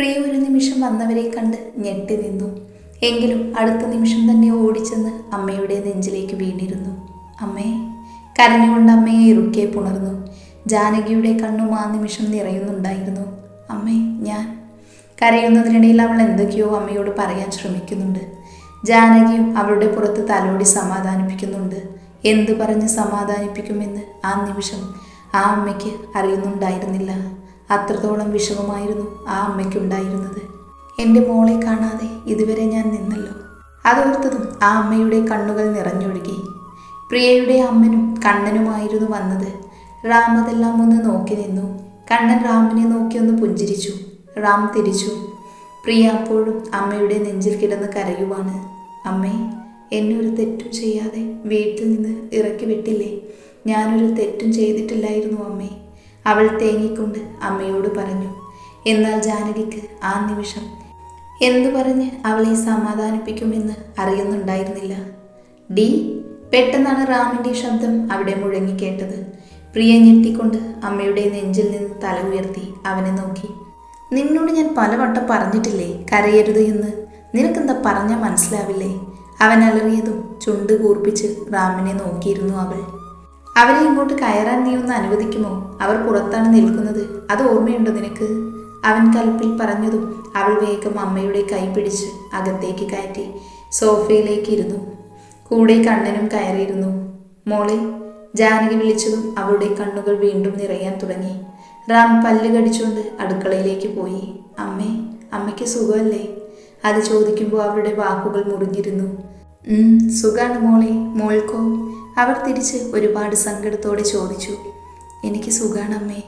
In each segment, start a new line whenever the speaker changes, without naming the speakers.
പ്രിയ ഒരു നിമിഷം വന്നവരെ കണ്ട് ഞെട്ടി നിന്നു. എങ്കിലും അടുത്ത നിമിഷം തന്നെ ഓടിച്ചെന്ന് അമ്മയുടെ നെഞ്ചിലേക്ക് വീണിരുന്നു. അമ്മേ കരഞ്ഞുകൊണ്ട് അമ്മയെ ഇറുക്കെ പുണർന്നു. ജാനകിയുടെ കണ്ണും ആ നിമിഷം നിറയുന്നുണ്ടായിരുന്നു. അമ്മേ ഞാൻ. കരയുന്നതിനിടയിൽ അവൾ എന്തൊക്കെയോ അമ്മയോട് പറയാൻ ശ്രമിക്കുന്നുണ്ട്. ജാനകിയും അവളുടെ പുറത്ത് തലോടി സമാധാനിപ്പിക്കുന്നുണ്ട്. എന്തു പറഞ്ഞ് സമാധാനിപ്പിക്കുമെന്ന് ആ നിമിഷം ആ അമ്മയ്ക്ക് അറിയുന്നുണ്ടായിരുന്നില്ല. അത്രത്തോളം വിഷമമായിരുന്നു ആ അമ്മയ്ക്കുണ്ടായിരുന്നത്. എന്റെ മോളെ കാണാതെ ഇതുവരെ ഞാൻ നിന്നല്ലോ. അതോർത്തതും ആ അമ്മയുടെ കണ്ണുകൾ നിറഞ്ഞൊഴുകി. പ്രിയയുടെ അമ്മനും കണ്ണനുമായിരുന്നു വന്നത്. റാം അതെല്ലാം ഒന്ന് നോക്കി നിന്നു. കണ്ണൻ റാമിനെ നോക്കി ഒന്ന് പുഞ്ചിരിച്ചു. റാം തിരിച്ചു. പ്രിയ അപ്പോഴും അമ്മയുടെ നെഞ്ചിൽ കിടന്ന് കരയുവാണ്. അമ്മേ എന്നെ ഒരു തെറ്റും ചെയ്യാതെ വീട്ടിൽ നിന്ന് ഇറക്കി വിട്ടില്ലേ? ഞാനൊരു തെറ്റും ചെയ്തിട്ടില്ലായിരുന്നു അമ്മേ. അവൾ തേങ്ങിക്കൊണ്ട് അമ്മയോട് പറഞ്ഞു എന്നാൽ ജാനകിക്ക് ആ നിമിഷം എന്തു പറഞ്ഞ് അവളെ സമാധാനിപ്പിക്കുമെന്ന് അറിയുന്നുണ്ടായിരുന്നില്ല. ഡി പെട്ടെന്നാണ് റാമിന്റെ ശബ്ദം അവിടെ മുഴങ്ങിക്കേട്ടത് പ്രിയ ഞെട്ടിക്കൊണ്ട് അമ്മയുടെ നെഞ്ചിൽ നിന്ന് തല ഉയർത്തി അവനെ നോക്കി. നിന്നോട് ഞാൻ പലവട്ടം പറഞ്ഞിട്ടില്ലേ കരയരുത് എന്ന്? നിനക്കെന്താ പറഞ്ഞാൽ മനസ്സിലാവില്ലേ? അവൻ അലറിയതും ചുണ്ട് കൂർപ്പിച്ച് റാമിനെ നോക്കിയിരുന്നു അവൾ. അവരെ ഇങ്ങോട്ട് കയറാൻ നീ ഒന്ന് അനുവദിക്കുമോ? അവർ പുറത്താണ് നിൽക്കുന്നത്. അത് ഓർമ്മയുണ്ടോ നിനക്ക്? അവൻ കൽപ്പിൽ പറഞ്ഞതും അവൾ വേഗം അമ്മയുടെ കൈ പിടിച്ച് അകത്തേക്ക് കയറ്റി സോഫയിലേക്ക് ഇരുന്നു. കൂടെ കണ്ണനും കയറിയിരുന്നു. മോളെ ജാനകി വിളിച്ചതും അവളുടെ കണ്ണുകൾ വീണ്ടും നിറയാൻ തുടങ്ങി. റാം പല്ല് കടിച്ചുകൊണ്ട് അടുക്കളയിലേക്ക് പോയി. അമ്മേ അമ്മയ്ക്ക് സുഖമല്ലേ? അത് ചോദിക്കുമ്പോൾ അവരുടെ വാക്കുകൾ മുറിഞ്ഞിരുന്നു. "ഉം, സുഖാണ് മോളെ മോൾക്കോ? അവർ തിരിച്ച് ഒരുപാട് സങ്കടത്തോടെ ചോദിച്ചു. എനിക്ക് സുഖാണ് അമ്മേ.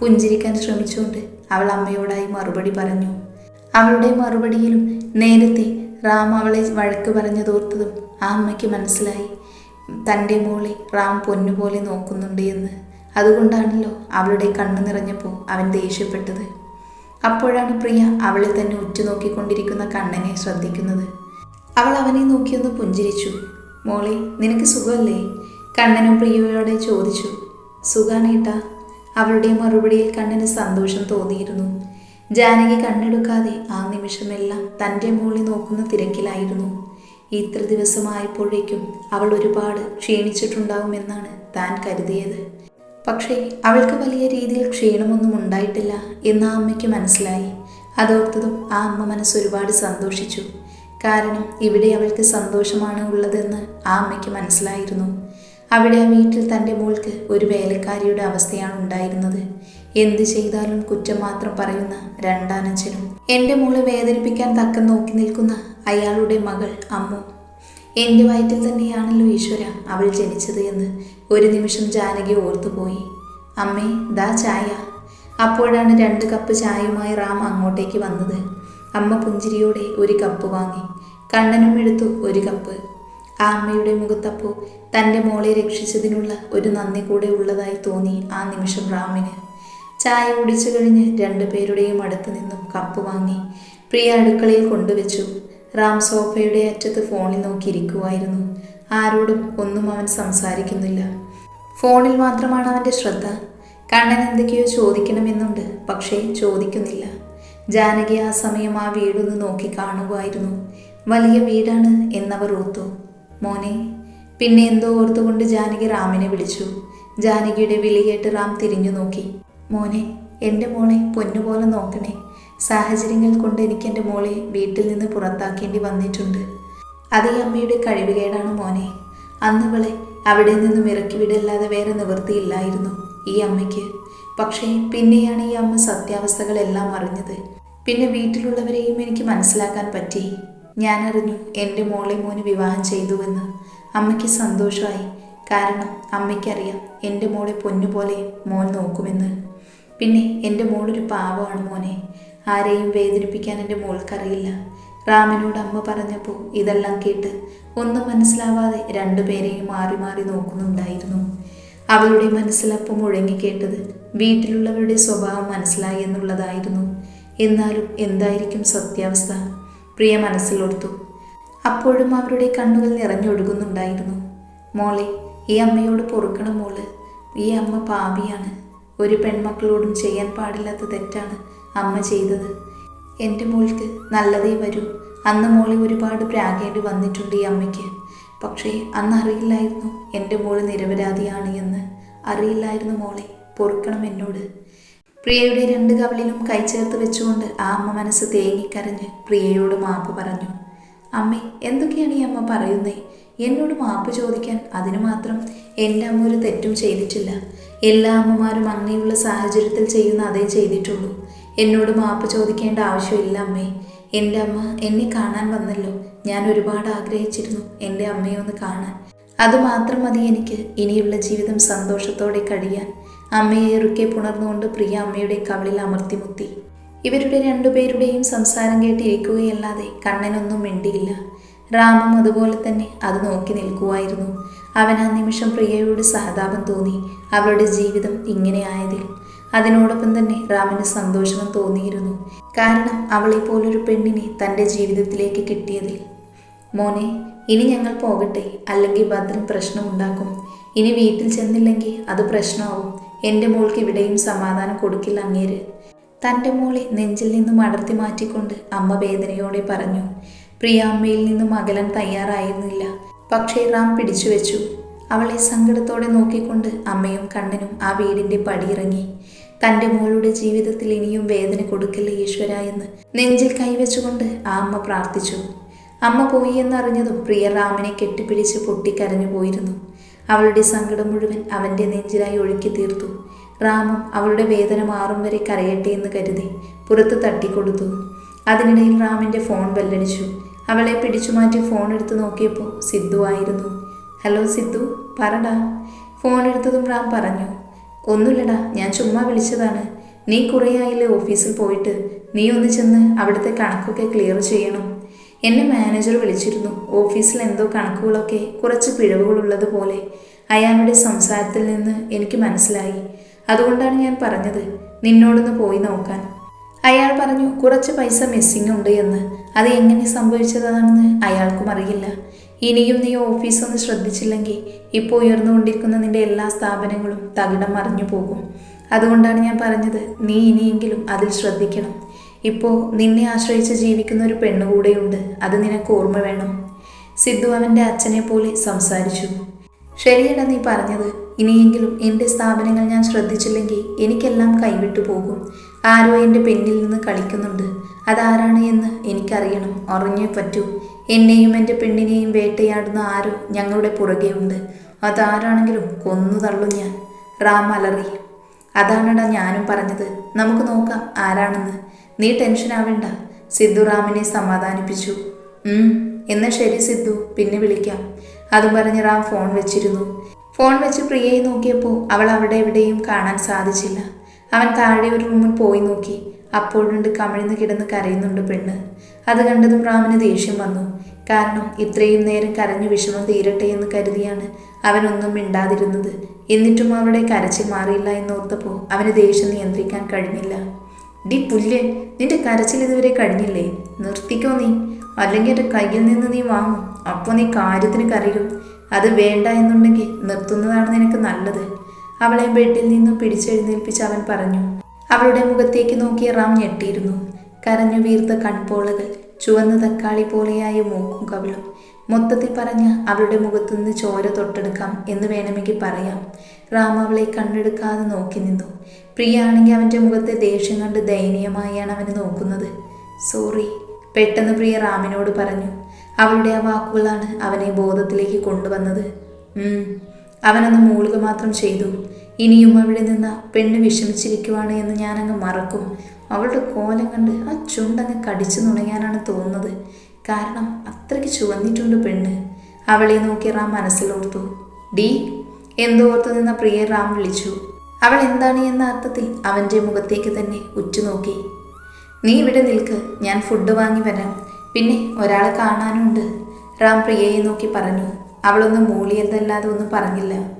പുഞ്ചിരിക്കാൻ ശ്രമിച്ചുകൊണ്ട് അവൾ അമ്മയോടായി മറുപടി പറഞ്ഞു. അവളുടെ മറുപടിയിലും നേരത്തെ റാം അവളെ വഴക്ക് പറഞ്ഞതോർത്തതും ആ അമ്മയ്ക്ക് മനസ്സിലായി. തന്റെ മോളെ റാം പൊന്നുപോലെ നോക്കുന്നുണ്ട് എന്ന്. അതുകൊണ്ടാണല്ലോ അവളുടെ കണ്ണു നിറഞ്ഞപ്പോൾ അവൻ ദേഷ്യപ്പെട്ടത്. അപ്പോഴാണ് പ്രിയ അവളെ തന്നെ ഉറ്റുനോക്കിക്കൊണ്ടിരിക്കുന്ന കണ്ണനെ ശ്രദ്ധിക്കുന്നത്. അവൾ അവനെ നോക്കിയൊന്ന് പുഞ്ചിരിച്ചു. മോളെ നിനക്ക് സുഖമല്ലേ? കണ്ണനും പ്രിയയോടെ ചോദിച്ചു. സുഖാണേട്ടാ അവളുടെ മറുപടിയിൽ കണ്ണന് സന്തോഷം തോന്നിയിരുന്നു. ജാനകി കണ്ണെടുക്കാതെ ആ നിമിഷമെല്ലാം തന്റെ മോളെ നോക്കുന്ന തിരക്കിലായിരുന്നു. ഇത്ര ദിവസമായപ്പോഴേക്കും അവൾ ഒരുപാട് ക്ഷീണിച്ചിട്ടുണ്ടാവുമെന്നാണ് താൻ കരുതിയത്. പക്ഷേ അവൾക്ക് വലിയ രീതിയിൽ ക്ഷീണമൊന്നും ഉണ്ടായിട്ടില്ല എന്ന് ആ അമ്മയ്ക്ക് മനസ്സിലായി. അതോർത്തതും ആ അമ്മ മനസ്സ് ഒരുപാട് സന്തോഷിച്ചു. കാരണം ഇവിടെ അവൾക്ക് സന്തോഷമാണ് ഉള്ളതെന്ന് ആ അമ്മയ്ക്ക് മനസ്സിലായിരുന്നു. അവിടെ ആ വീട്ടിൽ തന്റെ മോൾക്ക് ഒരു വേലക്കാരിയുടെ അവസ്ഥയാണ് ഉണ്ടായിരുന്നത്. എന്ത് ചെയ്താലും കുറ്റം മാത്രം പറയുന്ന രണ്ടാനച്ഛനും. എന്റെ മോളെ വേദനിപ്പിക്കാൻ തക്കം നോക്കി നിൽക്കുന്ന അയാളുടെ മകൾ അമ്മു. എന്റെ വയറ്റിൽ തന്നെയാണല്ലോ ഈശ്വര അവൾ ജനിച്ചത് എന്ന് ഒരു നിമിഷം ജാനകി ഓർത്തുപോയി. അമ്മേ ദാ ചായ. അപ്പോഴാണ് രണ്ട് കപ്പ് ചായയുമായി റാം അങ്ങോട്ടേക്ക് വന്നത്. അമ്മ പുഞ്ചിരിയോടെ ഒരു കപ്പ് വാങ്ങി. കണ്ണനും എടുത്തു ഒരു കപ്പ്. ആ അമ്മയുടെ മുഖത്തപ്പോൾ തന്റെ മോളെ രക്ഷിച്ചതിനുള്ള ഒരു നന്ദി കൂടെ ഉള്ളതായി തോന്നി ആ നിമിഷം റാമിന് ചായ കുടിച്ചു കഴിഞ്ഞ് രണ്ടുപേരുടെയും അടുത്ത് നിന്നും കപ്പ് വാങ്ങി പ്രിയ അടുക്കളയിൽ കൊണ്ടുവച്ചു. റാം സോഫയുടെ അറ്റത്ത് ഫോണിൽ നോക്കിയിരിക്കുമായിരുന്നു ആരോടും ഒന്നും അവൻ സംസാരിക്കുന്നില്ല. ഫോണിൽ മാത്രമാണ് അവന്റെ ശ്രദ്ധ. കണ്ണൻ എന്തൊക്കെയോ ചോദിക്കണമെന്നുണ്ട് പക്ഷേ ചോദിക്കുന്നില്ല. ജാനകി ആ സമയം ആ വീടൊന്ന് നോക്കി കാണുകയായിരുന്നു. വലിയ വീടാണ് എന്നവർ ഓർത്തു. മോനെ പിന്നെ എന്തോ ഓർത്തുകൊണ്ട് ജാനകി റാമിനെ വിളിച്ചു. ജാനകിയുടെ വിളി റാം തിരിഞ്ഞു നോക്കി. മോനെ എന്റെ മോളെ പൊന്നുപോലെ നോക്കണേ. സാഹചര്യങ്ങൾ കൊണ്ട് എനിക്ക് എന്റെ മോളെ വീട്ടിൽ നിന്ന് പുറത്താക്കേണ്ടി വന്നിട്ടുണ്ട്. അത് ഈ അമ്മയുടെ കഴിവുകേടാണ് മോനെ. അന്നവളെ അവിടെ നിന്നും ഇറക്കി വിടല്ലാതെ വേറെ നിവൃത്തിയില്ലായിരുന്നു ഈ അമ്മയ്ക്ക്. പക്ഷേ പിന്നെയാണ് ഈ അമ്മ സത്യാവസ്ഥകളെല്ലാം അറിഞ്ഞത്. പിന്നെ വീട്ടിലുള്ളവരെയും എനിക്ക് മനസ്സിലാക്കാൻ പറ്റി. ഞാൻ അറിഞ്ഞു എന്റെ മോളെ മോന് വിവാഹം ചെയ്തുവെന്ന്. അമ്മയ്ക്ക് സന്തോഷമായി. കാരണം അമ്മയ്ക്കറിയാം എന്റെ മോളെ പൊന്നുപോലെ മോൻ നോക്കുമെന്ന്. പിന്നെ എന്റെ മോളൊരു പാവമാണ് മോനെ. ആരെയും വേദനിപ്പിക്കാൻ എന്റെ മോൾക്കറിയില്ല. റാമിനോട് അമ്മ പറഞ്ഞപ്പോൾ ഇതെല്ലാം കേട്ട് ഒന്നും മനസ്സിലാവാതെ രണ്ടുപേരെയും മാറി മാറി നോക്കുന്നുണ്ടായിരുന്നു. അവളുടെ മനസ്സിലപ്പം മുഴങ്ങിക്കേട്ടത് വീട്ടിലുള്ളവരുടെ സ്വഭാവം മനസ്സിലായി എന്നുള്ളതായിരുന്നു. എന്നാലും എന്തായിരിക്കും സത്യാവസ്ഥ? പ്രിയ മനസ്സിലോർത്തു അപ്പോഴും അവരുടെ കണ്ണുകൾ നിറഞ്ഞൊഴുകുന്നുണ്ടായിരുന്നു. മോളെ ഈ അമ്മയോട് പൊറുക്കണം മോൾ ഈ അമ്മ പാപിയാണ്. ഒരു പെൺമക്കളോടും ചെയ്യാൻ പാടില്ലാത്ത തെറ്റാണ് അമ്മ ചെയ്തത്. എന്റെ മോൾക്ക് നല്ലതേ വരൂ. അന്ന് മോളെ ഒരുപാട് പ്രാഗേണ്ടി വന്നിട്ടുണ്ട് ഈ അമ്മയ്ക്ക്. പക്ഷേ അന്ന് അറിയില്ലായിരുന്നു എന്റെ മോൾ നിരപരാധിയാണ് എന്ന്. അറിയില്ലായിരുന്നു മോളെ പൊറുക്കണം എന്നോട്. പ്രിയയുടെ രണ്ട് കവളിലും കൈചേർത്ത് വെച്ചുകൊണ്ട് ആ അമ്മ മനസ്സ് തേങ്ങിക്കരഞ്ഞ് പ്രിയയോട് മാപ്പ് പറഞ്ഞു. അമ്മേ എന്തൊക്കെയാണ് ഈ അമ്മ പറയുന്നേ? എന്നോട് മാപ്പ് ചോദിക്കാൻ അതിനു മാത്രം എന്റെ അമ്മ ഒരു തെറ്റും ചെയ്തിട്ടില്ല. എല്ലാ അമ്മമാരും അങ്ങനെയുള്ള സാഹചര്യത്തിൽ ചെയ്യുന്ന അതേ ചെയ്തിട്ടുള്ളൂ. എന്നോട് മാപ്പ് ചോദിക്കേണ്ട ആവശ്യമില്ല അമ്മേ. എന്റെ അമ്മ എന്നെ കാണാൻ വന്നല്ലോ. ഞാൻ ഒരുപാട് ആഗ്രഹിച്ചിരുന്നു എന്റെ അമ്മയെ ഒന്ന് കാണാൻ. അതുമാത്രം മതി എനിക്ക് ഇനിയുള്ള ജീവിതം സന്തോഷത്തോടെ കഴിയാൻ. അമ്മയെ ഇറുക്കെ പുണർന്നുകൊണ്ട് പ്രിയ അമ്മയുടെ കവളിൽ അമർത്തിമുത്തി ഇവരുടെ രണ്ടുപേരുടെയും സംസാരം കേട്ടിരിക്കുകയല്ലാതെ കണ്ണനൊന്നും മിണ്ടിയില്ല. രാമം അതുപോലെ തന്നെ അത് നോക്കി നിൽക്കുമായിരുന്നു അവൻ ആ നിമിഷം പ്രിയയോട് സഹതാപം തോന്നി. അവളുടെ ജീവിതം ഇങ്ങനെ ആയതിൽ. അതിനോടൊപ്പം തന്നെ രാമന് സന്തോഷവും തോന്നിയിരുന്നു. കാരണം അവളെപ്പോലൊരു പെണ്ണിനെ തന്റെ ജീവിതത്തിലേക്ക് കിട്ടിയതിൽ മോനെ ഇനി ഞങ്ങൾ പോകട്ടെ. അല്ലെങ്കിൽ ഭദ്രൻ പ്രശ്നമുണ്ടാക്കും ഇനി വീട്ടിൽ ചെന്നില്ലെങ്കിൽ അത് പ്രശ്നമാവും. എന്റെ മോൾക്ക് ഇവിടെയും സമാധാനം കൊടുക്കില്ല അങ്ങേര്. തന്റെ മോളെ നെഞ്ചിൽ നിന്നും അടർത്തി മാറ്റിക്കൊണ്ട് അമ്മ വേദനയോടെ പറഞ്ഞു പ്രിയ അമ്മയിൽ നിന്നും അകലൻ തയ്യാറായിരുന്നില്ല. പക്ഷേ റാം പിടിച്ചു വെച്ചു. അവളെ സങ്കടത്തോടെ നോക്കിക്കൊണ്ട് അമ്മയും കണ്ണനും ആ വീടിന്റെ പടിയിറങ്ങി തന്റെ മോളുടെ ജീവിതത്തിൽ ഇനിയും വേദന കൊടുക്കില്ല ഈശ്വര എന്ന് നെഞ്ചിൽ കൈവച്ചുകൊണ്ട് ആ അമ്മ പ്രാർത്ഥിച്ചു. അമ്മ പോയി എന്നറിഞ്ഞതും പ്രിയ റാമിനെ കെട്ടിപ്പിടിച്ച് പൊട്ടിക്കരഞ്ഞു പോയിരുന്നു. അവളുടെ സങ്കടം മുഴുവൻ അവന്റെ നെഞ്ചിലായി ഒഴുക്കി തീർത്തു. റാമും അവളുടെ വേദന മാറും വരെ കരയട്ടെ എന്ന് കരുതി പുറത്ത് തട്ടിക്കൊടുത്തു. അതിനിടയിൽ റാമിന്റെ ഫോൺ ബെല്ലടിച്ചു. അവളെ പിടിച്ചു മാറ്റി ഫോൺ എടുത്ത് നോക്കിയപ്പോൾ സിദ്ധു ആയിരുന്നു. ഹലോ സിദ്ധു പറടാ. ഫോൺ എടുത്തതും റാം പറഞ്ഞു. ഒന്നുമില്ലടാ ഞാൻ ചുമ്മാ വിളിച്ചതാണ്. നീ കുറേ ആയില്ലേ ഓഫീസിൽ പോയിട്ട്? നീ ഒന്ന് ചെന്ന് അവിടുത്തെ കണക്കൊക്കെ ക്ലിയർ ചെയ്യണം. എന്നെ മാനേജർ വിളിച്ചിരുന്നു. ഓഫീസിൽ എന്തോ കണക്കുകളൊക്കെ കുറച്ച് പിഴവുകളുള്ളതുപോലെ അയാളുടെ സംസാരത്തിൽ നിന്ന് എനിക്ക് മനസ്സിലായി. അതുകൊണ്ടാണ് ഞാൻ പറഞ്ഞത് നിന്നോടൊന്ന് പോയി നോക്കാൻ. അയാൾ പറഞ്ഞു കുറച്ച് പൈസ മിസ്സിംഗ് ഉണ്ട് എന്ന്. അത് എങ്ങനെ സംഭവിച്ചതാണെന്ന് അയാൾക്കും അറിയില്ല. ഇനിയും നീ ഓഫീസ് ഒന്ന് ശ്രദ്ധിച്ചില്ലെങ്കിൽ ഇപ്പോൾ ഉയർന്നുകൊണ്ടിരിക്കുന്ന നിന്റെ എല്ലാ സ്ഥാപനങ്ങളും തകിടം മറിഞ്ഞു പോകും. അതുകൊണ്ടാണ് ഞാൻ പറഞ്ഞത് നീ ഇനിയെങ്കിലും അതിൽ ശ്രദ്ധിക്കണം. ഇപ്പോൾ നിന്നെ ആശ്രയിച്ച് ജീവിക്കുന്ന ഒരു പെണ്ണുകൂടെയുണ്ട് അത് നിനക്ക് ഓർമ്മ വേണം. സിദ്ധു അവന്റെ അച്ഛനെ പോലെ സംസാരിച്ചു. ശരിയടാ നീ പറഞ്ഞത്. ഇനിയെങ്കിലും എന്റെ സ്ഥാപനങ്ങൾ ഞാൻ ശ്രദ്ധിച്ചില്ലെങ്കിൽ എനിക്കെല്ലാം കൈവിട്ടു പോകും. ആരോ എന്റെ പെണ്ണിൽ നിന്ന് കളിക്കുന്നുണ്ട്. അതാരാണ് എന്ന് എനിക്കറിയണം. അറിഞ്ഞേ പറ്റൂ. എന്നെയും എന്റെ പെണ്ണിനെയും വേട്ടയാടുന്ന ആരോ ഞങ്ങളുടെ പുറകെ ഉണ്ട്. അതാരാണെങ്കിലും കൊന്നു തള്ളും ഞാൻ. റാം അലറി. അതാണടാ ഞാനും പറഞ്ഞത്. നമുക്ക് നോക്കാം ആരാണെന്ന്. നീ ടെൻഷൻ ആവേണ്ട. സിദ്ധു റാമിനെ സമാധാനിപ്പിച്ചു. എന്നാ ശരി സിദ്ധു പിന്നെ വിളിക്കാം. അതും പറഞ്ഞ് റാം ഫോൺ വെച്ചിരുന്നു. ഫോൺ വെച്ച് പ്രിയയെ നോക്കിയപ്പോൾ അവൾ അവിടെ എവിടെയും കാണാൻ സാധിച്ചില്ല. അവൻ താഴെ ഒരു റൂമിൽ പോയി നോക്കി. അപ്പോഴുണ്ട് കമിഴ്ന്ന് കിടന്ന് കരയുന്നുണ്ട് പെണ്ണ്. അത് കണ്ടതും റാമിന് ദേഷ്യം വന്നു. കാരണം ഇത്രയും നേരം കരഞ്ഞു വിഷമം തീരട്ടെ എന്ന് കരുതിയാണ് അവനൊന്നും മിണ്ടാതിരുന്നത്. എന്നിട്ടും അവിടെ കരച്ചിൽ മാറിയില്ല എന്നോർത്തപ്പോൾ അവന് ദേഷ്യം നിയന്ത്രിക്കാൻ കഴിഞ്ഞില്ല. ഡി പുല്ല് നിന്റെ കരച്ചിൽ ഇതുവരെ കഴിഞ്ഞില്ലേ? നിർത്തിക്കോ നീ. അല്ലെങ്കിൽ എന്റെ കയ്യിൽ നിന്ന് നീ വാങ്ങും. അപ്പോൾ നീ കാര്യത്തിന് കരയും. അത് വേണ്ട എന്നുണ്ടെങ്കിൽ നിർത്തുന്നതാണ് നിനക്ക് നല്ലത്. അവളെ ബെഡിൽ നിന്നും പിടിച്ചെഴുന്നേൽപ്പിച്ച് അവൻ പറഞ്ഞു. അവളുടെ മുഖത്തേക്ക് നോക്കിയ റാം ഞെട്ടിയിരുന്നു. കരഞ്ഞു വീർത്ത കൺപോളകൾ ചുവന്ന തക്കാളി പോലെയായ മൂക്കും കവിളും. മൊത്തത്തിൽ പറഞ്ഞ അവളുടെ മുഖത്തുനിന്ന് ചോര തൊട്ടെടുക്കാം എന്ന് വേണമെങ്കിൽ പറയാം. റാം അവളെ കണ്ണെടുക്കാതെ നോക്കി നിന്നു. പ്രിയ ആണെങ്കിൽ അവന്റെ മുഖത്തെ ദേഷ്യം കണ്ട് ദയനീയമായാണ് അവന് നോക്കുന്നത്. സോറി പെട്ടെന്ന് പ്രിയ റാമിനോട് പറഞ്ഞു അവളുടെ ആ വാക്കുകളാണ് അവനെ ബോധത്തിലേക്ക് കൊണ്ടുവന്നത്. അവനൊന്ന് മൂളുക മാത്രം ചെയ്തു. ഇനിയും അവിടെ നിന്ന് പെണ്ണ് വിഷമിച്ചിരിക്കുവാണ് എന്ന് ഞാനങ്ങ് മറക്കും. അവളുടെ കോലം കണ്ട് ആ ചുണ്ടങ്ങ് കടിച്ചു നുണയാനാണ് തോന്നുന്നത്. കാരണം അത്രയ്ക്ക് ചുവന്നിട്ടുണ്ട് പെണ്ണ്. അവളെ നോക്കി റാം മനസ്സിലോർത്തു. ഡി. എന്തോർത്തു നിന്ന പ്രിയ റാം വിളിച്ചു. അവൾ എന്താണ് എന്ന അർത്ഥത്തിൽ അവന്റെ മുഖത്തേക്ക് തന്നെ ഉറ്റുനോക്കി. നീ ഇവിടെ നിൽക്ക് ഞാൻ ഫുഡ് വാങ്ങി വരാം. പിന്നെ ഒരാളെ കാണാനുണ്ട്. റാം പ്രിയയെ നോക്കി പറഞ്ഞു. അവളൊന്ന് മൂളിയതല്ലാതെ ഒന്നും പറഞ്ഞില്ല.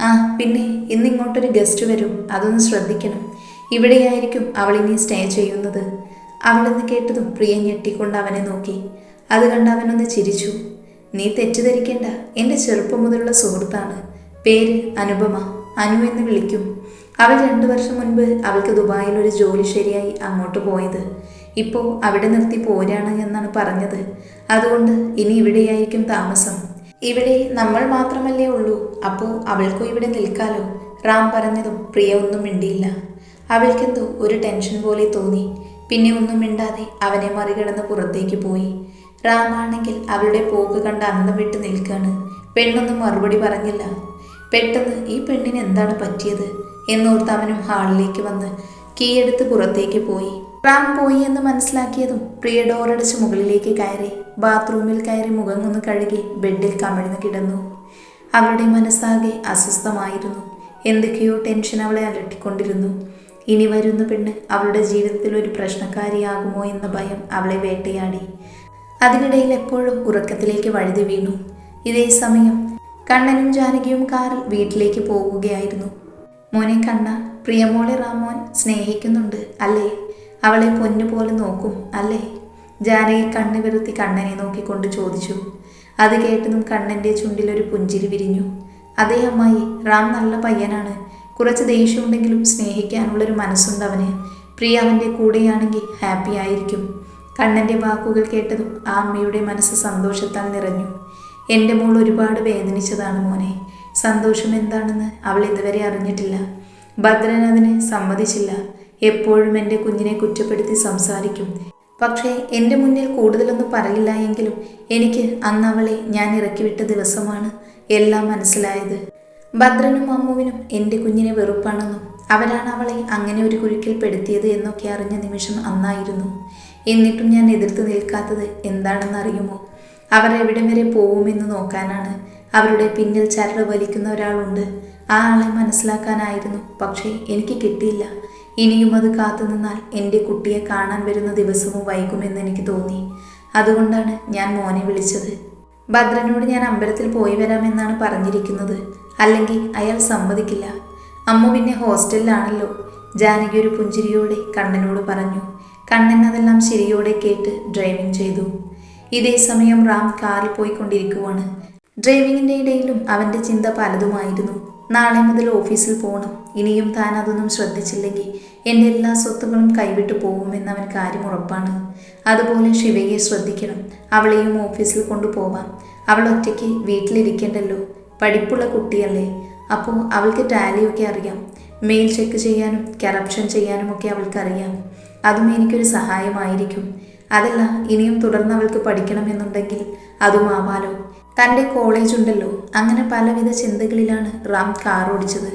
ആ പിന്നെ ഇന്ന് ഇങ്ങോട്ടൊരു ഗസ്റ്റ് വരും. അതൊന്ന് ശ്രദ്ധിക്കണം. ഇവിടെയായിരിക്കും അവൾ ഇനി സ്റ്റേ ചെയ്യുന്നത്. അവളെന്ന് കേട്ടതും പ്രിയ ഞെട്ടിക്കൊണ്ട് അവനെ നോക്കി. അത് കണ്ട് അവനൊന്ന് ചിരിച്ചു. നീ തെറ്റിദ്ധരിക്കേണ്ട. എന്റെ ചെറുപ്പം മുതലുള്ള സുഹൃത്താണ്. പേര് അനുപമ. അനു എന്ന് വിളിക്കും. അവൾ രണ്ടു വർഷം മുൻപ് അവൾക്ക് ദുബായിൽ ഒരു ജോലി ശരിയായി അങ്ങോട്ട് പോയത്. ഇപ്പോൾ അവിടെ നിർത്തി പോരാണ് എന്നാണ് പറഞ്ഞത്. അതുകൊണ്ട് ഇനി ഇവിടെയായിരിക്കും താമസം. ഇവിടെ നമ്മൾ മാത്രമല്ലേ ഉള്ളൂ. അപ്പോൾ അവൾക്കും ഇവിടെ നിൽക്കാലോ. റാം പറഞ്ഞതും പ്രിയ ഒന്നും മിണ്ടിയില്ല. അവൾക്കെന്തോ ഒരു ടെൻഷൻ പോലെ തോന്നി. പിന്നെ ഒന്നും മിണ്ടാതെ അവനെ മറികടന്ന് പുറത്തേക്ക് പോയി. റാമാണെങ്കിൽ അവളുടെ പോക്ക് കണ്ട് അന്തം വിട്ട് നിൽക്കാണ്. പെണ്ണൊന്നും മറുപടി പറഞ്ഞില്ല. പെട്ടെന്ന് ഈ പെണ്ണിന് എന്താണ് പറ്റിയത്? എന്നോർത്ത് അവനും ഹാളിലേക്ക് വന്ന് കീയെടുത്ത് പുറത്തേക്ക് പോയി. റാം പോയി എന്ന് മനസ്സിലാക്കിയതും പ്രിയ ഡോറടിച്ച് മുകളിലേക്ക് കയറി ബാത്റൂമിൽ കയറി മുഖം ഒന്ന് കഴുകി ബെഡിൽ കമിഴ്ന്ന് കിടന്നു. അവളുടെ മനസ്സാകെ അസ്വസ്ഥമായിരുന്നു. എന്തൊക്കെയോ ടെൻഷൻ അവളെ അലട്ടിക്കൊണ്ടിരുന്നു. ഇനി വരുന്ന പെണ്ണ് അവളുടെ ജീവിതത്തിൽ ഒരു പ്രശ്നക്കാരിയാകുമോ എന്ന ഭയം അവളെ വേട്ടയാടി. അതിനിടയിൽ എപ്പോഴും ഉറക്കത്തിലേക്ക് വഴുതി വീണു. ഇതേ സമയം കണ്ണനും ജാനകിയും കാറിൽ വീട്ടിലേക്ക് പോകുകയായിരുന്നു മോനെ കണ്ണ പ്രിയമോളെ റാമോൻ സ്നേഹിക്കുന്നുണ്ട് അല്ലേ? അവളെ പൊന്നുപോലെ നോക്കും അല്ലേ? ജാനകി കണ്ണു വിറുത്തി കണ്ണനെ നോക്കിക്കൊണ്ട് ചോദിച്ചു. അത് കേട്ടതും കണ്ണന്റെ ചുണ്ടിലൊരു പുഞ്ചിരി വിരിഞ്ഞു. അതേ അമ്മായി റാം നല്ല പയ്യനാണ്. കുറച്ച് ദേഷ്യമുണ്ടെങ്കിലും സ്നേഹിക്കാനുള്ളൊരു മനസ്സുണ്ട് അവന്. പ്രിയ അവന്റെ കൂടെയാണെങ്കിൽ ഹാപ്പി ആയിരിക്കും. കണ്ണന്റെ വാക്കുകൾ കേട്ടതും ആ അമ്മയുടെ മനസ്സ് സന്തോഷത്താൽ നിറഞ്ഞു. എന്റെ മോൾ ഒരുപാട് വേദനിച്ചതാണ് മോനെ. സന്തോഷം എന്താണെന്ന് അവൾ ഇതുവരെ അറിഞ്ഞിട്ടില്ല. ഭദ്രൻ അതിന് സമ്മതിച്ചില്ല. എപ്പോഴും എന്റെ കുഞ്ഞിനെ കുറ്റപ്പെടുത്തി സംസാരിക്കും. പക്ഷേ എന്റെ മുന്നിൽ കൂടുതലൊന്നും പറയില്ല എങ്കിലും എനിക്ക് അന്ന് അവളെ ഞാൻ ഇറക്കിവിട്ട ദിവസമാണ് എല്ലാം മനസ്സിലായത്. ഭദ്രനും അമ്മുവിനും എന്റെ കുഞ്ഞിനെ വെറുപ്പാണെന്നും അവരാണ് അവളെ അങ്ങനെ ഒരു കുരുക്കിൽ പെടുത്തിയത് എന്നൊക്കെ അറിഞ്ഞ നിമിഷം അന്നായിരുന്നു. എന്നിട്ടും ഞാൻ എതിർത്ത് നിൽക്കാത്തത് എന്താണെന്ന് അറിയുമോ അവർ എവിടം വരെ പോവുമെന്ന് നോക്കാനാണ്. അവരുടെ പിന്നിൽ ചരട് വലിക്കുന്ന ഒരാളുണ്ട്. ആ ആളെ മനസ്സിലാക്കാനായിരുന്നു. പക്ഷേ എനിക്ക് കിട്ടിയില്ല. ഇനിയും അത് കാത്തുനിന്നാൽ എന്റെ കുട്ടിയെ കാണാൻ വരുന്ന ദിവസവും വൈകുമെന്ന് എനിക്ക് തോന്നി. അതുകൊണ്ടാണ് ഞാൻ മോനെ വിളിച്ചത്. ഭദ്രനോട് ഞാൻ അമ്പലത്തിൽ പോയി വരാമെന്നാണ് പറഞ്ഞിരിക്കുന്നത്. അല്ലെങ്കിൽ അയാൾ സമ്മതിക്കില്ല. അമ്മ പിന്നെ ഹോസ്റ്റലിലാണല്ലോ. ജാനകി ഒരു പുഞ്ചിരിയോടെ കണ്ണനോട് പറഞ്ഞു. കണ്ണൻ അതെല്ലാം ശരിയോടെ കേട്ട് ഡ്രൈവിംഗ് ചെയ്തു. ഇതേ സമയം റാം കാറിൽ പോയിക്കൊണ്ടിരിക്കുവാണ്. ഡ്രൈവിങ്ങിന്റെ ഇടയിലും അവന്റെ ചിന്ത പലതുമായിരുന്നു. നാളെ മുതൽ ഓഫീസിൽ പോകണം ഇനിയും താൻ അതൊന്നും ശ്രദ്ധിച്ചില്ലെങ്കിൽ എന്റെ എല്ലാ സ്വത്തുക്കളും കൈവിട്ടു പോകുമെന്ന് അവൻ കാര്യം ഉറപ്പാണ്. അതുപോലെ ശിവയെ ശ്രദ്ധിക്കണം. അവളെയും ഓഫീസിൽ കൊണ്ടുപോവാം. അവൾ ഒറ്റയ്ക്ക് വീട്ടിലിരിക്കണ്ടല്ലോ. പഠിപ്പുള്ള കുട്ടിയല്ലേ. അപ്പോൾ അവൾക്ക് ടാലിയൊക്കെ അറിയാം. മെയിൽ ചെക്ക് ചെയ്യാനും കറപ്ഷൻ ചെയ്യാനും ഒക്കെ അവൾക്കറിയാം. അതും എനിക്കൊരു സഹായമായിരിക്കും. അതല്ല ഇനിയും തുടർന്ന് അവൾക്ക് പഠിക്കണമെന്നുണ്ടെങ്കിൽ അതും ആവാലോ. തന്റെ കോളേജ് ഉണ്ടല്ലോ. അങ്ങനെ പലവിധ ചിന്തകളിലാണ് റാം കാർ ഓടിച്ചത്.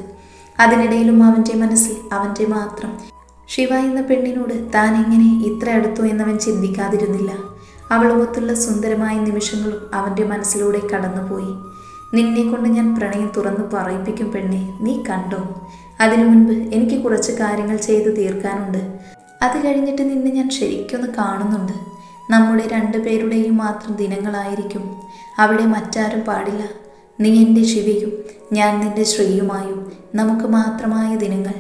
അതിനിടയിലും അവന്റെ മനസ്സിൽ അവന്റെ മാത്രം ശിവ എന്ന പെണ്ണിനോട് താൻ എങ്ങനെ ഇത്ര അടുത്തു എന്നവൻ ചിന്തിക്കാതിരുന്നില്ല. അവളുമൊത്തുള്ള സുന്ദരമായ നിമിഷങ്ങളും അവന്റെ മനസ്സിലൂടെ കടന്നുപോയി. നിന്നെ കൊണ്ട് ഞാൻ പ്രണയം തുറന്നു പറയിപ്പിക്കും പെണ്ണെ നീ കണ്ടോ? അതിനു മുൻപ് എനിക്ക് കുറച്ച് കാര്യങ്ങൾ ചെയ്തു തീർക്കാനുണ്ട്. അത് കഴിഞ്ഞിട്ട് നിന്നെ ഞാൻ ശരിക്കൊന്ന് കാണുന്നുണ്ട്. നമ്മുടെ രണ്ടുപേരുടെയും മാത്രം ദിനങ്ങളായിരിക്കും. അവിടെ മറ്റാരും പാടില്ല. നീ എന്റെ ശിവയും ഞാൻ നിന്റെ ശ്രീയുമായും. നമുക്ക് മാത്രമായ ദിനങ്ങൾ.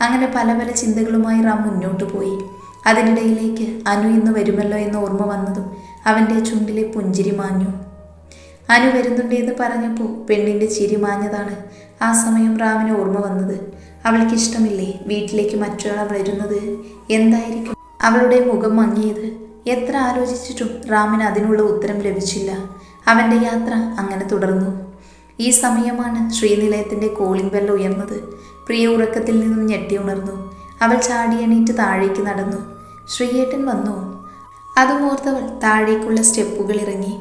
അങ്ങനെ പല പല ചിന്തകളുമായി റാം മുന്നോട്ട് പോയി. അതിനിടയിലേക്ക് അനു ഇന്ന് വരുമല്ലോ എന്ന് ഓർമ്മ വന്നതും അവന്റെ ചുണ്ടിലെ പുഞ്ചിരി മാഞ്ഞു. അനു വരുന്നുണ്ടേ എന്ന് പറഞ്ഞപ്പോൾ പെണ്ണിന്റെ ചിരി മാഞ്ഞതാണ് ആ സമയം റാമിന് ഓർമ്മ വന്നത്. അവൾക്ക് ഇഷ്ടമില്ലേ വീട്ടിലേക്ക് മറ്റൊരാൾ വരുന്നത്? എന്തായിരിക്കും? അവളുടെ മുഖം മങ്ങിയത്? എത്ര ആലോചിച്ചിട്ടും റാമിന് അതിനുള്ള ഉത്തരം ലഭിച്ചില്ല. അവന്റെ യാത്ര അങ്ങനെ തുടർന്നു. ഈ സമയമാണ് ശ്രീനിലയത്തിന്റെ കോളിംഗ് ബെൽ ഉയർന്നത്. പ്രിയ ഉറക്കത്തിൽ നിന്നും ഞെട്ടി ഉണർന്നു. അവൾ ചാടി എണീറ്റ് താഴേക്ക് നടന്നു. ശ്രീയേട്ടൻ വന്നു. അതുമോർത്തവൾ താഴേക്കുള്ള സ്റ്റെപ്പുകൾ ഇറങ്ങി.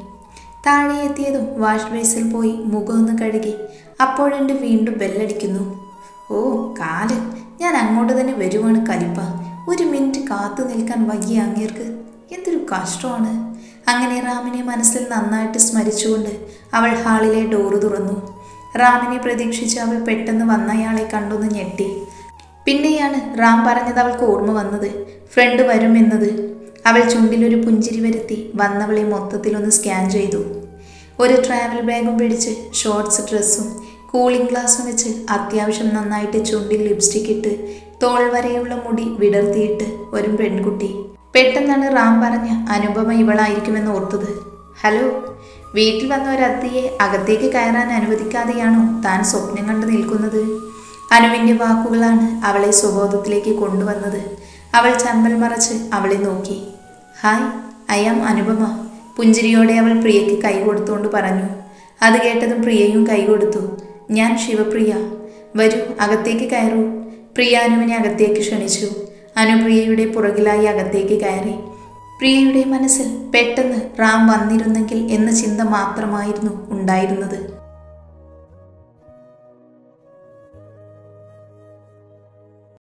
താഴെ എത്തിയതും വാഷ് ബേസിൽ പോയി മുഖമൊന്ന് കഴുകി. അപ്പോഴെന്റെ വീണ്ടും ബെല്ലടിക്കുന്നു ഓ കാൽ. ഞാൻ അങ്ങോട്ട് തന്നെ വരുവാണ് കലിപ്പ. ഒരു മിനിറ്റ് കാത്തു നിൽക്കാൻ വയ്യ അങ്ങേർക്ക്. എന്തൊരു കഷ്ടമാണ്. അങ്ങനെ റാമിനെ മനസ്സിൽ നന്നായിട്ട് സ്മരിച്ചുകൊണ്ട് അവൾ ഹാളിലെ ഡോറ് തുറന്നു. റാമിനെ പ്രതീക്ഷിച്ച് അവൾ പെട്ടെന്ന് വന്നയാളെ കണ്ടൊന്ന് ഞെട്ടി. പിന്നെയാണ് റാം പറഞ്ഞത് അവൾക്ക് ഓർമ്മ വന്നത്. ഫ്രണ്ട് വരുമെന്നത് അവൾ ചുണ്ടിലൊരു പുഞ്ചിരി വരുത്തി വന്നവളെ മൊത്തത്തിലൊന്ന് സ്കാൻ ചെയ്തു. ഒരു ട്രാവൽ ബാഗും പിടിച്ച് ഷോർട്സ് ഡ്രസ്സും കൂളിംഗ് ഗ്ലാസും വെച്ച് അത്യാവശ്യം നന്നായിട്ട് ചുണ്ടിൽ ലിപ്സ്റ്റിക് ഇട്ട് തോൾ വരെയുള്ള മുടി വിടർത്തിയിട്ട് ഒരു പെൺകുട്ടി പെട്ടെന്നാണ് റാം പറഞ്ഞ അനുപമ ഇവളായിരിക്കുമെന്ന് ഓർത്തത്. ഹലോ വീട്ടിൽ വന്ന ഒരു അതിയെ അകത്തേക്ക് കയറാൻ അനുവദിക്കാതെയാണോ താൻ സ്വപ്നം കണ്ട് നിൽക്കുന്നത്? അനുവിന്റെ വാക്കുകളാണ് അവളെ സ്വബോധത്തിലേക്ക് കൊണ്ടുവന്നത്. അവൾ ചമ്പൽ മറച്ച് അവളെ നോക്കി. ഹായ് ഐ ആം അനുപമ പുഞ്ചിരിയോടെ അവൾ പ്രിയയ്ക്ക് കൈ കൊടുത്തുകൊണ്ട് പറഞ്ഞു. അത് കേട്ടതും പ്രിയയും കൈ കൊടുത്തു. ഞാൻ ശിവപ്രിയ. വരൂ അകത്തേക്ക് കയറൂ. പ്രിയ അനുവിനെ അകത്തേക്ക് ക്ഷണിച്ചു. അനുപ്രിയയുടെ പുറകിലായി അകത്തേക്ക് കയറി. പ്രിയയുടെ മനസ്സിൽ പെട്ടെന്ന് റാം വന്നിരുന്നെങ്കിൽ എന്ന ചിന്ത മാത്രമായിരുന്നു ഉണ്ടായിരുന്നത്.